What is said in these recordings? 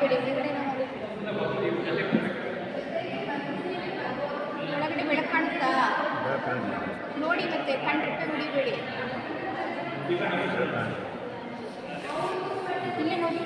ನೋಡಿ ಒಳಗಡೆ ಬೆಳಕು ಕಾಣುತ್ತಾ? ನೋಡಿ ಮತ್ತೆ ಕಣ್ರಿppe ಹೊಡಿಬೇಡಿ ಇಲ್ಲೇ ನೋಡಿ.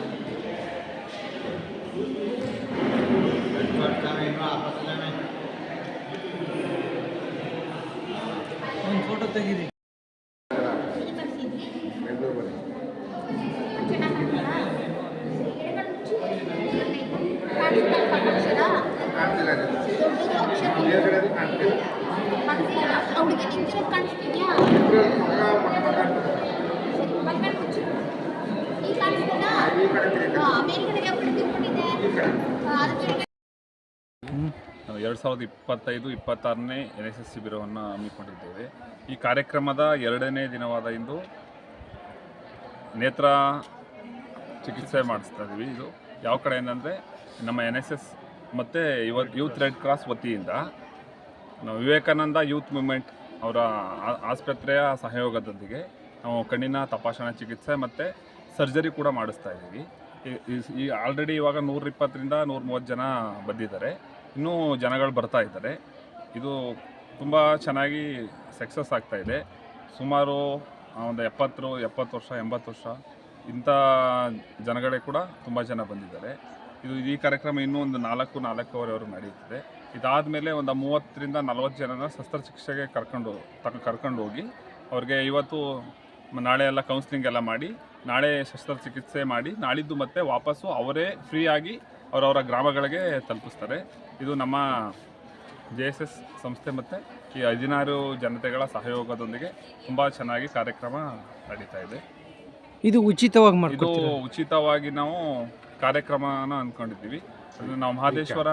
ಒಂದು ಫೋಟೋ ತೆಗೀರಿ ಅವಳಿಗೆ ನಿಂತಿರೋದು ಕಾಣಿಸ್ತಿದ್ಯಾ ಎರಡು ಸಾವಿರದ ಇಪ್ಪತ್ತೈದು, ಇಪ್ಪತ್ತಾರನೇ ಎನ್ ಎಸ್ ಎಸ್ ಶಿಬಿರವನ್ನು ಹಮ್ಮಿಕೊಂಡಿದ್ದೇವೆ. ಈ ಕಾರ್ಯಕ್ರಮದ ಎರಡನೇ ದಿನವಾದ ಇಂದು ನೇತ್ರ ಚಿಕಿತ್ಸೆ ಮಾಡಿಸ್ತಾ ಇದ್ದೀವಿ ಇದು ಯಾವ ಕಡೆ ಏನಂದರೆ ನಮ್ಮ ಎನ್ ಎಸ್ ಎಸ್ ಮತ್ತು ಇವತ್ತು ಯೂತ್ ರೆಡ್ ಕ್ರಾಸ್ ವತಿಯಿಂದ. ನಾವು ವಿವೇಕಾನಂದ ಯೂತ್ ಮೂಮೆಂಟ್ ಅವರ ಆಸ್ಪತ್ರೆಯ ಸಹಯೋಗದೊಂದಿಗೆ ನಾವು ಕಣ್ಣಿನ ತಪಾಸಣಾ ಚಿಕಿತ್ಸೆ ಮತ್ತು ಸರ್ಜರಿ ಕೂಡ ಮಾಡಿಸ್ತಾ ಇದ್ದೀವಿ ಈ ಆಲ್ರೆಡಿ ಇವಾಗ ನೂರ ಇಪ್ಪತ್ತರಿಂದ ನೂರ ಮೂವತ್ತು ಜನ ಬಂದಿದ್ದಾರೆ. ಇನ್ನೂ ಜನಗಳು ಬರ್ತಾ ಇದ್ದಾರೆ. ಇದು ತುಂಬ ಚೆನ್ನಾಗಿ ಸಕ್ಸಸ್ ಇದೆ. ಸುಮಾರು ಒಂದು ಎಪ್ಪತ್ತು ಎಪ್ಪತ್ತು ವರ್ಷ, ಎಂಬತ್ತು ವರ್ಷ ಇಂಥ ಜನಗಳೇ ಕೂಡ ತುಂಬ ಜನ ಬಂದಿದ್ದಾರೆ. ಇದು ಈ ಕಾರ್ಯಕ್ರಮ ಇನ್ನೂ ಒಂದು ನಾಲ್ಕು, ನಾಲ್ಕೂವರೆವರೆಗೂ ನಡೆಯುತ್ತದೆ. ಇದಾದಮೇಲೆ ಒಂದು ಮೂವತ್ತರಿಂದ ನಲವತ್ತು ಜನನ ಶಸ್ತ್ರಚಿಕಿತ್ಸೆಗೆ ಕರ್ಕೊಂಡು, ತಕ ಕರ್ಕೊಂಡು ಹೋಗಿ ಅವ್ರಿಗೆ ಇವತ್ತು ನಾಳೆ ಎಲ್ಲ ಕೌನ್ಸಿಲಿಂಗ್ ಎಲ್ಲ ಮಾಡಿ, ನಾಳೆ ಶಸ್ತ್ರಚಿಕಿತ್ಸೆ ಮಾಡಿ, ನಾಳಿದ್ದು ಮತ್ತೆ ವಾಪಸ್ಸು ಅವರೇ ಫ್ರೀಯಾಗಿ ಅವರವರ ಗ್ರಾಮಗಳಿಗೆ ತಲುಪಿಸ್ತಾರೆ. ಇದು ನಮ್ಮ ಜೆ ಎಸ್ ಎಸ್ ಸಂಸ್ಥೆ ಮತ್ತು ಈ ಹದಿನಾರು ಜನತೆಗಳ ಸಹಯೋಗದೊಂದಿಗೆ ತುಂಬ ಚೆನ್ನಾಗಿ ಕಾರ್ಯಕ್ರಮ ನಡೀತಾ ಇದೆ. ಇದು ಉಚಿತವಾಗಿ ಇದು ಮಾಡ್ಕೊಡ್ತೀರಾ ಉಚಿತವಾಗಿ ನಾವು ಕಾರ್ಯಕ್ರಮನ ಅಂದ್ಕೊಂಡಿದ್ದೀವಿ ಅಂದರೆ ನಾವು ಮಹದೇಶ್ವರ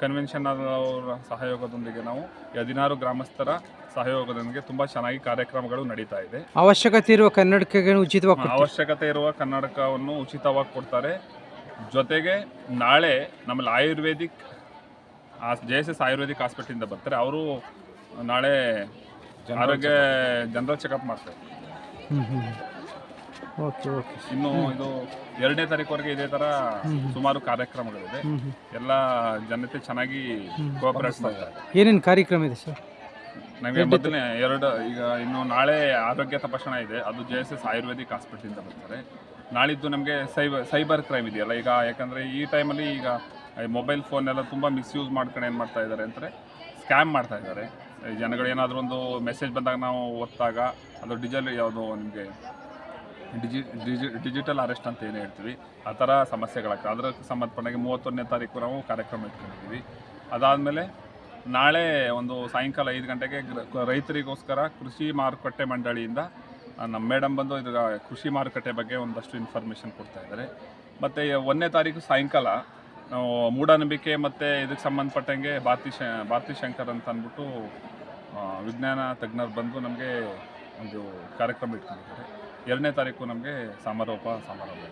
ಕನ್ವೆನ್ಷನ್ ಅವರ ಸಹಯೋಗದೊಂದಿಗೆ ನಾವು ಈ ಹದಿನಾರು ಗ್ರಾಮಸ್ಥರ ಸಹಯೋಗದೊಂದಿಗೆ ತುಂಬ ಚೆನ್ನಾಗಿ ಕಾರ್ಯಕ್ರಮಗಳು ನಡೀತಾ ಇದೆ. ಅವಶ್ಯಕತೆ ಇರುವ ಕನ್ನಡಕ್ಕೆ ಉಚಿತವಾಗಿ ಕೊಡ್ತೀರಾ? ಅವಶ್ಯಕತೆ ಇರುವ ಕನ್ನಡಕವನ್ನು ಉಚಿತವಾಗಿ ಕೊಡ್ತಾರೆ. ಜೊತೆಗೆ ನಾಳೆ ನಮ್ಮಲ್ಲಿ ayurvedic J S S ayurvedic ಹಾಸ್ಪಿಟ್ಲಿಂದ ಬರ್ತಾರೆ. ಅವರು ನಾಳೆ ಆರೋಗ್ಯ ಜನರಲ್ ಚೆಕಪ್ ಮಾಡ್ತಾರೆ. ಇನ್ನು ಇದು ಎರಡನೇ ತಾರೀಕುವರೆಗೆ ಇದೇ ಥರ ಸುಮಾರು ಕಾರ್ಯಕ್ರಮಗಳಿದೆ. ಎಲ್ಲ ಜನತೆ ಚೆನ್ನಾಗಿ ಕೋಆಪರೇಟ್ ಮಾಡ್ತಾರೆ. ಏನೇನು ಕಾರ್ಯಕ್ರಮ ಇದೆ ಸರ್? ನಮಗೆ ಮೊದಲನೇ ಎರಡು ಈಗ ಇನ್ನು ನಾಳೆ ಆರೋಗ್ಯ ತಪಾಸಣಾ ಇದೆ. ಅದು ಜೆ ಎಸ್ ಎಸ್ ಆಯುರ್ವೇದಿಕ್ ಹಾಸ್ಪಿಟ್ಲಿಂದ ಬರ್ತಾರೆ. ನಾಳಿದ್ದು ನಮಗೆ ಸೈಬರ್ ಸೈಬರ್ ಕ್ರೈಮ್ ಇದೆಯಲ್ಲ ಈಗ ಯಾಕಂದರೆ ಈ ಟೈಮಲ್ಲಿ ಈಗ ಮೊಬೈಲ್ ಫೋನ್ ಎಲ್ಲ ತುಂಬ ಮಿಸ್ಯೂಸ್ ಮಾಡ್ಕೊಂಡು ಏನು ಮಾಡ್ತಾ ಇದ್ದಾರೆ ಅಂದರೆ ಸ್ಕ್ಯಾಮ್ ಮಾಡ್ತಾ ಇದ್ದಾರೆ ಜನಗಳು ಏನಾದರೂ ಒಂದು ಮೆಸೇಜ್ ಬಂದಾಗ ನಾವು ಒತ್ತಾಗ ಅದು ಡಿಜಲ್ ಯಾವುದು ನಿಮಗೆ ಡಿಜಿ ಡಿಜಿ ಡಿಜಿಟಲ್ ಅರೆಸ್ಟ್ ಅಂತ ಏನು ಹೇಳ್ತೀವಿ. ಆ ಥರ ಸಮಸ್ಯೆಗಳಾಗ್ತವೆ. ಅದರ ಸಂಬಂಧಪಟ್ಟಾಗೆ ಮೂವತ್ತೊಂದನೇ ತಾರೀಕು ನಾವು ಕಾರ್ಯಕ್ರಮ ಇಟ್ಕೊಂಡಿದ್ದೀವಿ. ಅದಾದಮೇಲೆ ನಾಳೆ ಒಂದು ಸಾಯಂಕಾಲ ಐದು ಗಂಟೆಗೆ ರೈತರಿಗೋಸ್ಕರ ಕೃಷಿ ಮಾರುಕಟ್ಟೆ ಮಂಡಳಿಯಿಂದ ನಮ್ಮ ಮೇಡಮ್ ಬಂದು ಇದರ ಕೃಷಿ ಮಾರುಕಟ್ಟೆ ಬಗ್ಗೆ ಒಂದಷ್ಟು ಇನ್ಫಾರ್ಮೇಷನ್ ಕೊಡ್ತಾ ಇದ್ದಾರೆ. ಮತ್ತು ಒಂದನೇ ತಾರೀಕು ಸಾಯಂಕಾಲ ಮೂಢನಂಬಿಕೆ ಮತ್ತು ಇದಕ್ಕೆ ಸಂಬಂಧಪಟ್ಟಂಗೆ ಭಾರತಿ ಶ, ಭಾರತಿ ಶಂಕರ್ ಅಂತ ಅಂದ್ಬಿಟ್ಟು ವಿಜ್ಞಾನ ತಜ್ಞರು ಬಂದು ನಮಗೆ ಒಂದು ಕಾರ್ಯಕ್ರಮ ಇಟ್ಕೊಂಡಿದ್ದಾರೆ. ಎರಡನೇ ತಾರೀಕು ನಮಗೆ ಸಮಾರೋಪ ಸಮಾರಂಭ.